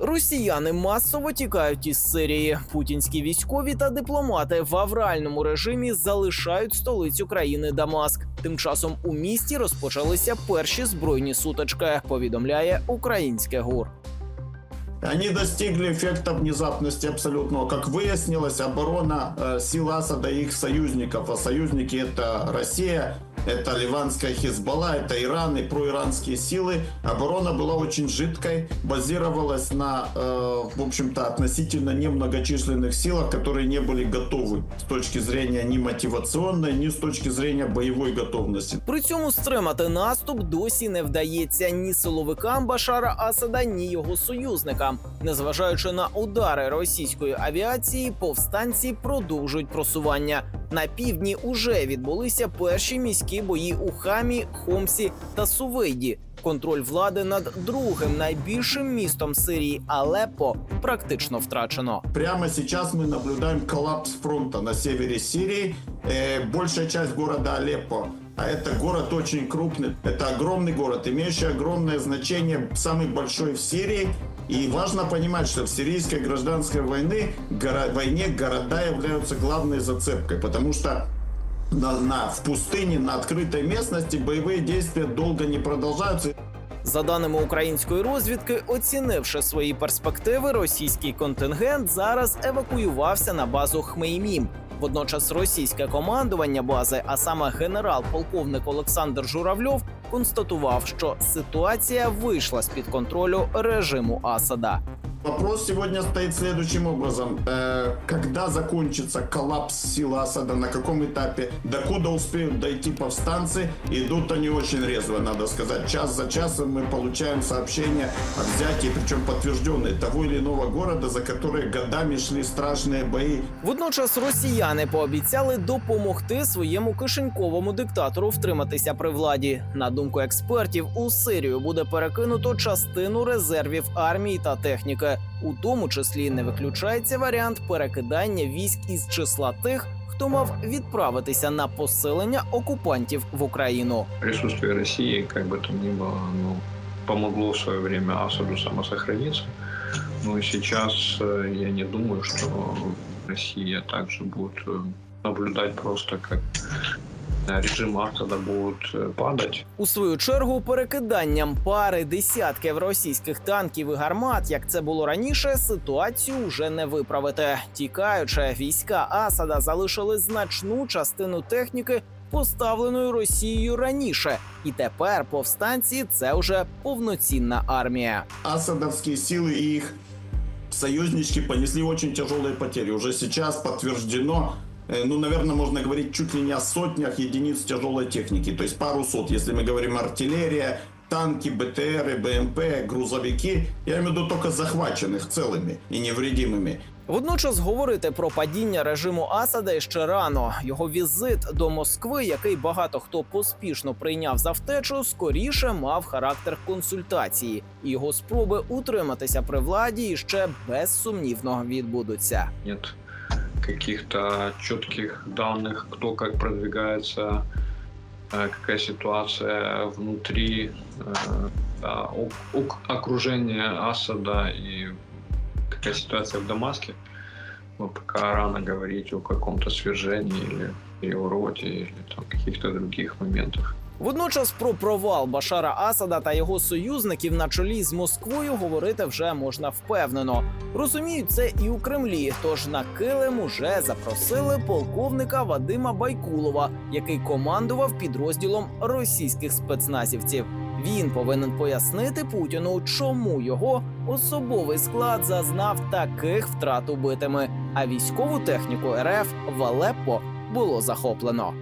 Росіяни масово тікають із Сирії. Путінські військові та дипломати в авральному режимі залишають столицю країни Дамаск. Тим часом у місті розпочалися перші збройні сутички. Повідомляє українське ГУР. Они достигли эффекта внезапности абсолютного. Как выяснилось, оборона э, сил Асада и их союзников, а союзники это Россия, это ливанская Хизбалла, это Иран и проиранские силы. Оборона была очень жидкой, базировалась на, э, в общем-то, относительно немногочисленных силах, которые не были готовы с точки зрения ни мотивационной, ни с точки зрения боевой готовности. При цьому стримати наступ досі не вдається ні силовикам Башара Асада, ні його союзникам. Незважаючи на удари російської авіації, повстанці продовжують просування. На півдні уже відбулися перші міські бої у Хамі, Хомсі та Сувейді. Контроль влади над другим найбільшим містом Сирії Алеппо практично втрачено. Прямо сейчас мы наблюдаем коллапс фронта на севере Сирии. Э, большая часть города Алеппо. А это город очень крупный. Это огромный город, имеющий огромное значение, самый большой в Сирии. И важно понимать, что в сирийской гражданской войны, горо- войне города являются главной зацепкой, потому что на, на- в пустыне, на открытой местности боевые действия долго не продолжаются. За даними української розвідки, оцінивши свої перспективи, російський контингент зараз евакуювався на базу Хмеймім. Водночас російське командування бази, а саме генерал-полковник Олександр Журавльов, констатував, що ситуація вийшла з під контролю режиму Асада. Вопрос сегодня стоит следующим образом. Э, когда закончится коллапс сил Асада, на каком этапе, докуда успеют дойти повстанцы, идут они очень резво, надо сказать. Час за часом мы получаем сообщения о взятии, причем подтвержденные, того или иного города, за которые годами шли страшные бои. Водночас росіяни пообіцяли допомогти своєму кишеньковому диктатору втриматися при владі. На думку експертів, у Сирію буде перекинуто частину резервів армії та техніки. У тому числі не виключається варіант перекидання військ із числа тих, хто мав відправитися на посилення окупантів в Україну. присутствие России, как бы то ни было, ну, помогло в свое время Асаду самосохраниться. Но и сейчас э, я не думаю, что Россия также будет э, наблюдать просто, как э, режим Асада будет э, падать. У свою чергу перекиданням пари десятків російських танків і гармат, як це було раніше, ситуацію вже не виправити. Тікаючи, війська Асада залишили значну частину техніки, поставленої Росією раніше, і тепер повстанці це вже повноцінна армія. Асадовские силы и их союзнички понесли очень тяжелые потери. Уже сейчас подтверждено, э, ну, наверное, можно говорить чуть ли не о сотнях единиц тяжелой техники. То есть пару сот, если мы говорим артиллерия, танки, БТРы, БМП, грузовики. Я имею в виду только захваченных целыми и невредимыми. Водночас говорити про падіння режиму Асада ще рано. Його візит до Москви, який багато хто поспішно прийняв за втечу, скоріше мав характер консультації, і його спроби утриматися при владі ще безсумнівно відбудуться. Нет Каких-то четких данных, кто как продвигается, э, какая ситуация внутри э, ок- окружения Асада и какая ситуация в Дамаске. Ну, пока рано говорить о каком-то свержении или перевороте или там каких-то других моментах. Водночас про провал Башара Асада та його союзників на чолі з Москвою говорити вже можна впевнено. Розуміють це і у Кремлі. Тож на килим уже запросили полковника Вадима Байкулова, який командував підрозділом російських спецназівців. Він повинен пояснити Путіну, чому його особовий склад зазнав таких втрат убитими, а військову техніку РФ в Алеппо було захоплено.